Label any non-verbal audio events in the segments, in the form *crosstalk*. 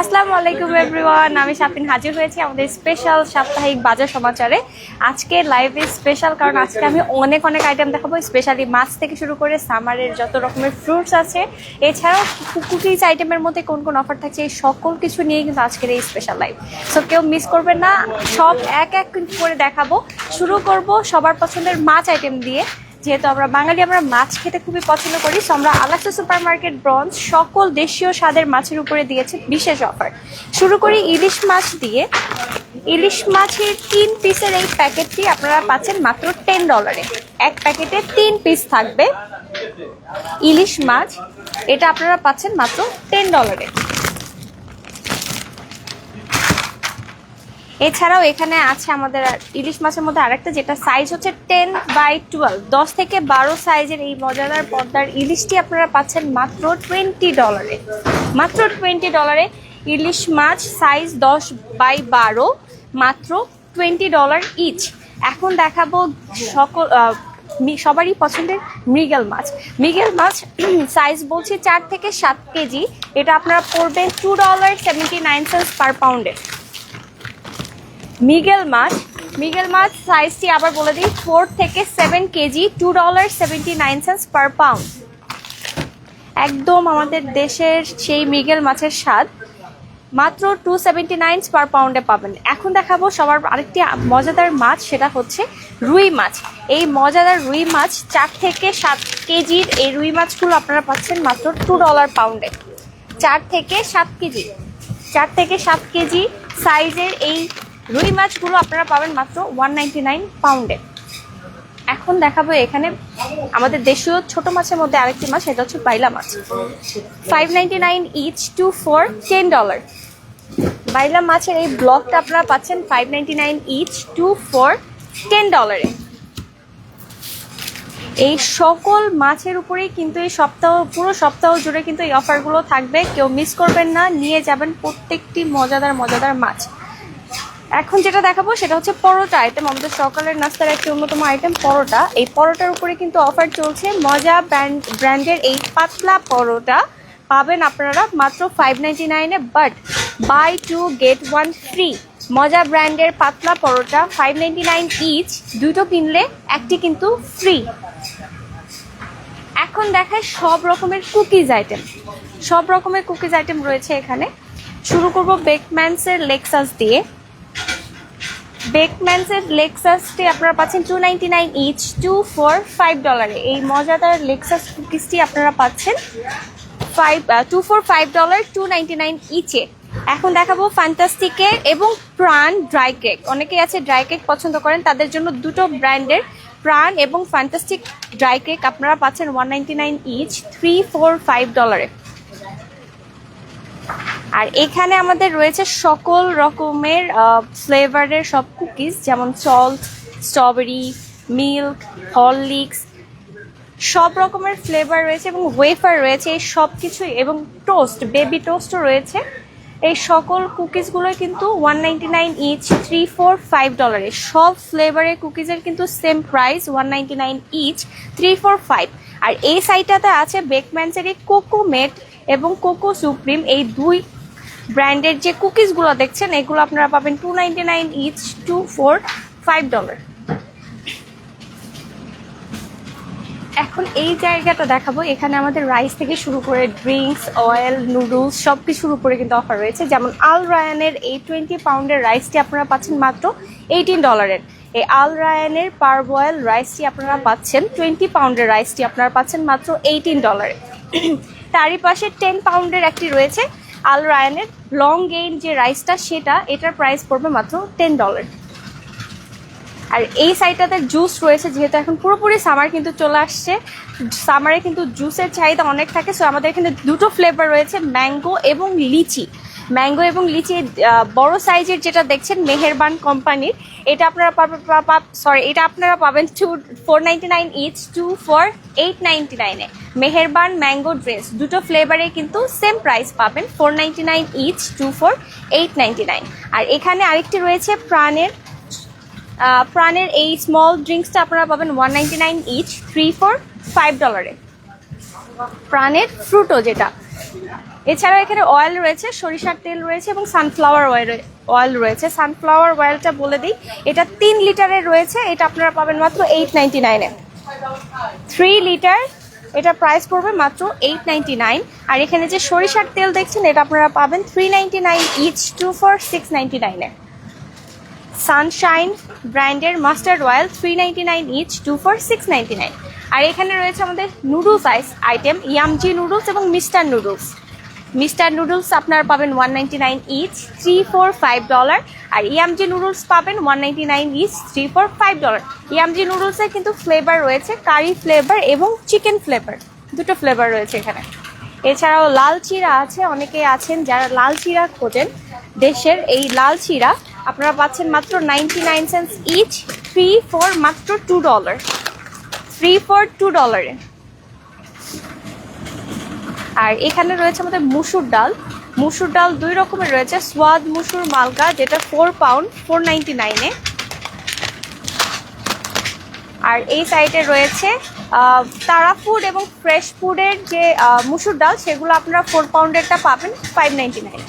আসসালামু আলাইকুম এভরিওয়ান আমি শাপিন হাজির হয়েছি আমাদের স্পেশাল সাপ্তাহিক বাজার সমাচারে। আজকে লাইভে স্পেশাল কারণ আজকে আমি অনেক অনেক আইটেম দেখাবো। স্পেশালি মাছ থেকে শুরু করে সামারের যত রকমের ফ্রুটস আছে, এছাড়াও কুকিজ আইটেমের মধ্যে কোন কোন অফার থাকছে, এই সকল কিছু নিয়ে কিন্তু আজকের এই স্পেশাল লাইভ সো কেউ মিস করবেন না, সব এক এক করে দেখাবো। শুরু করব সবার পছন্দের মাছ আইটেম দিয়ে। যেহেতু আমরা বাঙালি, আমরা মাছ খেতে খুবই পছন্দ করি সো আমরা আলাক্সা সুপার মার্কেট ব্রঞ্জ সকল দেশীয় স্বাদের মাছের উপরে দিয়েছে বিশেষ অফার শুরু করি ইলিশ মাছ দিয়ে। ইলিশ মাছের তিন পিসের এই প্যাকেটটি আপনারা পাচ্ছেন মাত্র টেন ডলারে এক প্যাকেটে তিন পিস থাকবে ইলিশ মাছ। এটা আপনারা পাচ্ছেন মাত্র টেন ডলারে এছাড়াও এখানে আছে আমাদের ইলিশ মাছের মধ্যে আরেকটা, যেটা সাইজ হচ্ছে টেন বাই টুয়েলভ দশ থেকে বারো সাইজের এই মজাদার পর্দার ইলিশটি আপনারা পাচ্ছেন মাত্র টোয়েন্টি ডলারে মাত্র টোয়েন্টি ডলারে ইলিশ মাছ সাইজ দশ বাই বারো, মাত্র টোয়েন্টি ডলার ইচ এখন দেখাবো সকল সবারই পছন্দের মৃগেল মাছ। মৃগেল মাছ *clears throat* সাইজ বলছি চার থেকে সাত কেজি। এটা আপনারা পড়বেন two dollar seventy nine cents per পাউন্ডের মিগেল মাছ। মিগেল মাছ সাইজটি আবার বলে দিই ফোর থেকে seven KG two dollar seventy nine cents per pound একদম আমাদের দেশের সেই মিগেল মাছের স্বাদ। মাত্র টু সেভেন্টি নাইন পার পাউন্ডে পাবেন। এখন দেখাবো সবার আরেকটি মজাদার মাছ, সেটা হচ্ছে রুই মাছ। এই মজাদার রুই মাছ চার থেকে সাত কেজির এই রুই মাছগুলো আপনারা পাচ্ছেন মাত্র টু ডলার পাউন্ডে চার থেকে সাত কেজি, চার থেকে সাত কেজি সাইজের এই রুই মাছগুলো আপনারা পাবেন মাত্র ওয়ান নাইনটি নাইন পাউন্ডে এখন দেখাবো এখানে আমাদের দেশীয় ছোট মাছের মধ্যে আরেকটি মাছ, সেটা হচ্ছে বাইলা মাছ। Five ninety nine each two for ten dollar বাইলা মাছের এই ব্লকটা আপনারা পাচ্ছেন five ninety nine each two for ten ডলারে এই সকল মাছের উপরেই কিন্তু এই সপ্তাহ, পুরো সপ্তাহ জুড়ে কিন্তু এই অফারগুলো থাকবে। কেউ মিস করবেন না, নিয়ে যাবেন প্রত্যেকটি মজাদার মজাদার মাছ। এখন যেটা দেখাবো সেটা হচ্ছে পরোটা আইটেম আমাদের সকালের নাস্তার একটি অন্যতম আইটেম পরোটা। এই পরোটার উপরে কিন্তু অফার চলছে মজা ব্র্যান্ড ব্র্যান্ডের এই পাতলা পরোটা। পাবেন আপনারা মাত্র ফাইভ নাইনটি নাইনে but buy two get one free Moja ব্র্যান্ডের পাতলা paratha five ninety nine each দুটো কিনলে একটি কিন্তু ফ্রি এখন দেখায় সব রকমের কুকিজ আইটেম সব রকমের কুকিজ আইটেম রয়েছে এখানে। শুরু করব বেকম্যানসের লেক্সাস দিয়ে। বেকম্যানসের লেক্সাসটি আপনারা পাচ্ছেন two ninety nine each two for five ডলারে এই মজাদার লেক্সাস কুকিজটি আপনারা পাচ্ছেন five two for five dollar two ninety nine ইচে এখন দেখাবো ফ্যান্টাস্টিকের এবং প্রাণ ড্রাই কেক অনেকেই আছে ড্রাই কেক পছন্দ করেন, তাদের জন্য দুটো ব্র্যান্ডের প্রাণ এবং ফ্যান্টাস্টিক ড্রাই কেক আপনারা পাচ্ছেন one ninety nine each three for five ডলারে আর এখানে আমাদের রয়েছে সকল রকমের ফ্লেভারের সব কুকিজ যেমন সল্ট স্ট্রবেরি মিল্ক হরলিক্স সব রকমের ফ্লেভার রয়েছে এবং ওয়েফার রয়েছে, এই সব কিছুই এবং টোস্ট বেবি টোস্টও রয়েছে। এই সকল কুকিজগুলো কিন্তু one ninety nine each three for five ডলারে সব ফ্লেভারের কুকিজের কিন্তু same price one ninety nine each three for five আর এই সাইডটাতে আছে বেকম্যান্সের এই কোকো মেট এবং কোকো সুপ্রিম, এই দুই ব্র্যান্ডের যে কুকিজগুলো দেখছেন, এগুলো আপনারা পাবেন two nine each two for five dollar এখন এই জায়গাটা দেখাবো। এখানে আমাদের রাইস থেকে শুরু করে ড্রিঙ্কস অয়েল নুডলস সব কিছুর উপরে কিন্তু অফার রয়েছে। যেমন আল রায়ানের এই টোয়েন্টি পাউন্ডের রাইসটি আপনারা পাচ্ছেন মাত্র এইটিন ডলারের এই আল রায়ানের পার বয়েল রাইসটি আপনারা পাচ্ছেন টোয়েন্টি পাউন্ডের রাইসটি আপনারা পাচ্ছেন মাত্র এইটিন ডলারে তারই পাশে টেন পাউন্ডের একটি রয়েছে। আল রায়ানের লং গেইন যে রাইসটা সেটা এটার প্রাইস পড়বে মাত্র টেন ডলার আর এই সাইডটাতে জুস রয়েছে, যেহেতু এখন পুরোপুরি সামার কিন্তু চলে আসছে। সামারে কিন্তু জুসের চাহিদা অনেক থাকে সো আমাদের এখানে দুটো ফ্লেভার রয়েছে ম্যাঙ্গো এবং লিচি। ম্যাঙ্গো এবং লিচি বড় সাইজের যেটা দেখছেন, মেহেরবান কোম্পানির। এটা আপনারা পাবেন সরি এটা আপনারা পাবেন two four nine each two for eight ninety নাইনে মেহেরবান ম্যাঙ্গো ড্রেস, দুটো ফ্লেভারে কিন্তু সেম প্রাইস পাবেন four nine each two for eight ninety nine আর এখানে আরেকটি রয়েছে প্রাণের প্রাণের এই স্মল ড্রিঙ্কসটা আপনারা পাবেন one nine each three for five ডলারে প্রাণের ফ্রুটো যেটা। এছাড়াও এখানে অয়েল রয়েছে, সরিষার তেল রয়েছে এবং সানফ্লাওয়ার অয়েল অয়েল রয়েছে। সানফ্লাওয়ার অয়েলটা বলে দিই, এটা তিন লিটারের রয়েছে, এটা আপনারা পাবেন মাত্র এইট নাইনটি নাইনে থ্রি লিটার এটা প্রাইস পড়বে মাত্র এইট নাইনটি নাইন আর এখানে যে সরিষার তেল দেখছেন, এটা আপনারা পাবেন three ninety nine each two for six ninety নাইনে সানশাইন ব্র্যান্ডের mustard oil three ninety nine each two for six ninety nine আর এখানে রয়েছে আমাদের নুডলস আইস আইটেম ইয়ামজি নুডলস এবং মিস্টার নুডলস মিস্টার নুডলস আপনারা পাবেন one ninety nine each three for five dollar আর ইয়ামজি নুডলস পাবেন one ninety nine each three for five dollar ইয়ামজি নুডলসের কিন্তু ফ্লেভার রয়েছে কারি ফ্লেভার এবং চিকেন ফ্লেভার দুটো ফ্লেভার রয়েছে এখানে। এছাড়াও লাল চিরা আছে, অনেকেই আছেন যারা লাল চিরা খোঁজেন দেশের। এই লাল চিরা আপনারা পাচ্ছেন মাত্র ninety nine cents each three for মাত্র two dollar three for two ডলারে আর এখানে রয়েছে আমাদের মুসুর ডাল। মুসুর ডাল দুই রকমের রয়েছে। সোয়াদ মুসুর মালকা যেটা ফোর পাউন্ড ফোর নাইনটি নাইনে আর এই সাইডে রয়েছে তারা ফুড এবং ফ্রেশ ফুডের যে মুসুর ডাল, সেগুলো আপনারা ফোর পাউন্ডেরটা পাবেন ফাইভ নাইনটি নাইন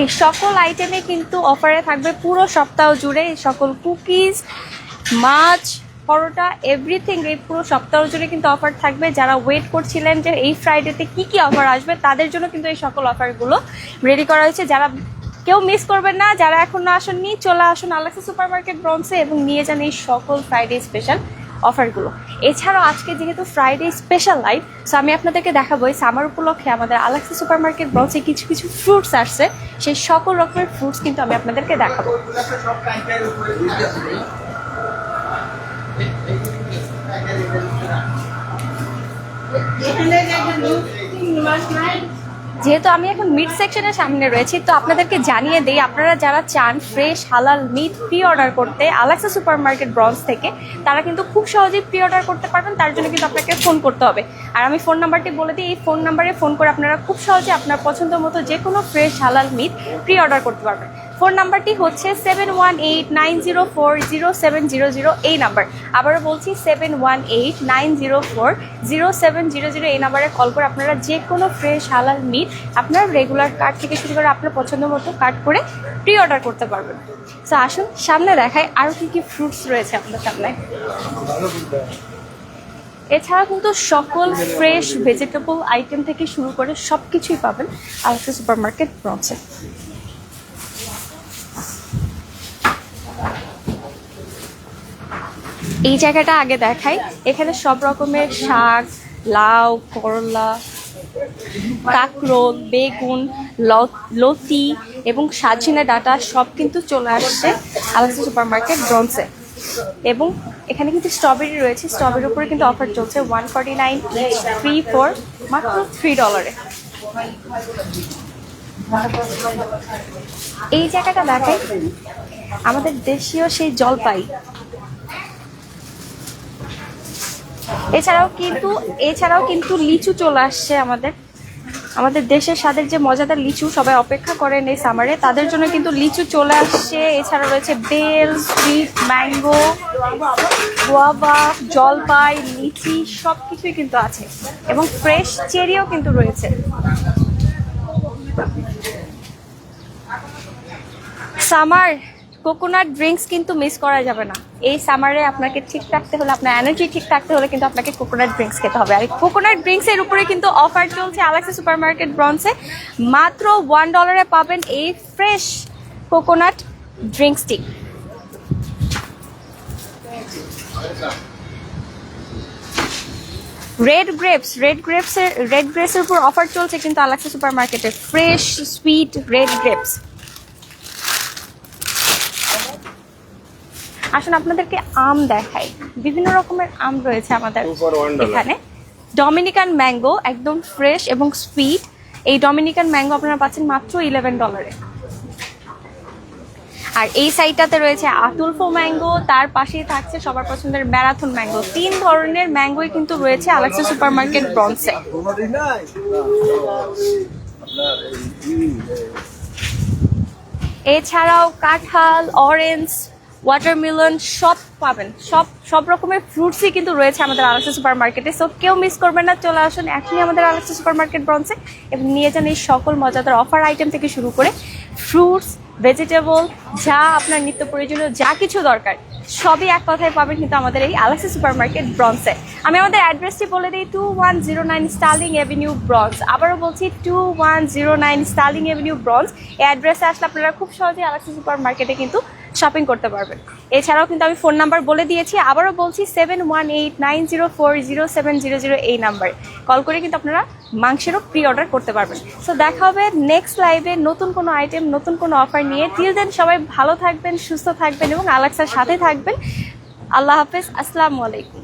এই সকল আইটেমে কিন্তু অফারে থাকবে পুরো সপ্তাহ জুড়ে। সকল কুকিজ মাছ পরোটা এভরিথিং এই পুরো সপ্তাহ জুড়ে কিন্তু অফার থাকবে। যারা ওয়েট করছিলেন যে এই ফ্রাইডেতে কি কি অফার আসবে, তাদের জন্য কিন্তু এই সকল অফারগুলো রেডি করা হয়েছে। যারা কেউ মিস করবেন না, যারা এখনও আসেননি, চলে আসুন আলেক্সা সুপার মার্কেট ব্রন্সে এবং নিয়ে যান এই সকল ফ্রাইডে স্পেশাল অফারগুলো এছাড়াও আজকে যেহেতু ফ্রাইডে স্পেশাল লাইভ সো আমি আপনাদেরকে দেখাবো এই সামার উপলক্ষে আমাদের আলেক্সা সুপার মার্কেট ব্রন্সে কিছু কিছু ফ্রুটস আসছে। সেই সকল রকমের ফ্রুটস কিন্তু আমি আপনাদেরকে দেখাবো। যেহেতু আমি এখন মিট সেকশনের সামনে রয়েছি, তো আপনাদেরকে জানিয়ে দিই, আপনারা যারা চান ফ্রেশ হালাল মিট প্রি অর্ডার করতে আলাক্সা সুপার মার্কেট ব্রঞ্জ থেকে, তারা কিন্তু খুব সহজেই প্রি অর্ডার করতে পারবেন, তার জন্য কিন্তু আপনাকে ফোন করতে হবে। আর আমি ফোন নাম্বারটি বলে দিই, এই ফোন নাম্বারে ফোন করে আপনারা খুব সহজে আপনার পছন্দ মতো যে কোনো ফ্রেশ হালাল মিট প্রি অর্ডার করতে পারবেন। ফোন নাম্বারটি হচ্ছে seven one eight nine zero four zero seven zero zero এই নাম্বার। আবারও বলছি, seven one eight nine zero four zero seven zero zero এই নাম্বারে কল করে আপনারা যে কোনো ফ্রেশ, হালাল মিট আপনার রেগুলার কার্ড থেকে শুরু করে আপনার পছন্দ মতো কার্ড করে প্রি অর্ডার করতে পারবেন। তো আসুন, সামনে দেখায় আরও কী কী ফ্রুটস রয়েছে আপনার সামনে। এছাড়া কিন্তু সকল ফ্রেশ ভেজিটেবল আইটেম থেকে শুরু করে সব কিছুই পাবেন আলাদা সুপার মার্কেট ব্রঞ্চে এই জায়গাটা আগে দেখাই। এখানে সব রকমের শাক, লাউ, করলা, কাকরোল, বেগুন লতি এবং সাজিনা ডাটা সব কিন্তু চলে আসছে আলাদা সুপার মার্কেট ব্রন্সে এবং এখানে কিন্তু স্ট্রবেরি রয়েছে। স্ট্রবেরির উপরে কিন্তু অফার চলছে one forty nine three for মাত্র থ্রি ডলারে এই জায়গাটা দেখাই। আমাদের দেশীয় সেই জলপাই। এছাড়াও কিন্তু এছাড়াও কিন্তু লিচু চলে আসছে আমাদের। আমাদের দেশের স্বাদের যে মজাদার লিচু সবাই অপেক্ষা করেন এই সামারে তাদের জন্য কিন্তু লিচু চলে আসছে। এছাড়া রয়েছে বেল সুইট ম্যাঙ্গো গোয়াবা জলপাই, লিচি সব কিছুই কিন্তু আছে। এবং ফ্রেশ চেরিও কিন্তু রয়েছে। সামার কোকোনাট ড্রিঙ্কস কিন্তু মিস করা যাবে না। এই সামারে আপনাকে ঠিক রাখতে হলে, আপনার এনার্জি ঠিক রাখতে হলে কিন্তু আপনাকে কোকোনাট ড্রিঙ্কস খেতে হবে। আর কোকোনাট ড্রিঙ্কস এর উপরে কিন্তু অফার চলছে আলাক্সা সুপার মার্কেট ব্রন্সে মাত্র ওয়ান ডলারে পাবেন এই fresh coconut drink stick red grapes red grapes এর রেড গ্রেপস এর উপর অফার চলছে কিন্তু আলাক্সা supermarket fresh sweet red grapes আসুন আপনাদেরকে আম দেখাই। বিভিন্ন রকমের আম রয়েছে আমাদের. এখানে। ডমিনিকান ম্যাঙ্গো একদম ফ্রেশ এবং সুইট এই ডমিনিকান ম্যাঙ্গো আপনারা পাচ্ছেন মাত্র ইলেভেন ডলারে আর এই সাইডটাতে রয়েছে আতুলফো ম্যাঙ্গো তার পাশেই থাকছে সবার পছন্দের ম্যারাথন ম্যাঙ্গো তিন ধরনের ম্যাঙ্গোই কিন্তু রয়েছে আলাক্সা সুপার মার্কেট ব্রন্সে এছাড়াও কাঁঠাল অরেঞ্জ ওয়াটারমেলন সব পাবেন। সব সব রকমের ফ্রুটসই কিন্তু রয়েছে আমাদের আলাক্সা সুপার মার্কেটে সো কেউ মিস করবেন না, চলে আসুন। এখনই আমাদের আলাক্সা সুপার মার্কেট ব্রঞ্চে এবং নিয়ে যান এই সকল মজাদার অফার আইটেম থেকে শুরু করে ফ্রুটস ভেজিটেবল যা আপনার নিত্য প্রয়োজনীয়, যা কিছু দরকার, সবই এক কথায় পাবেন কিন্তু আমাদের এই আলাক্সা সুপার মার্কেট ব্রঞ্চে আমি আমাদের অ্যাড্রেসটি বলে দিই two one zero nine Sterling avenue Bronx আবারও বলছি two one zero nine Sterling avenue Bronx এই অ্যাড্রেসে আসলে আপনারা খুব সহজেই আলাক্সা সুপার মার্কেটে কিন্তু শপিং করতে পারবেন। এছাড়াও কিন্তু আমি ফোন নাম্বার বলে দিয়েছি, আবারও বলছি seven one eight nine zero four zero seven zero zero এই নাম্বারে কল করে কিন্তু আপনারা মাংসেরও প্রি অর্ডার করতে পারবেন। সো দেখা হবে নেক্সট লাইভে নতুন কোনো আইটেম নতুন কোনো অফার নিয়ে। টিল দেন সবাই ভালো থাকবেন, সুস্থ থাকবেন এবং আলাক্সার সাথে থাকবেন। আল্লাহ হাফেজ, আসসালামু আলাইকুম।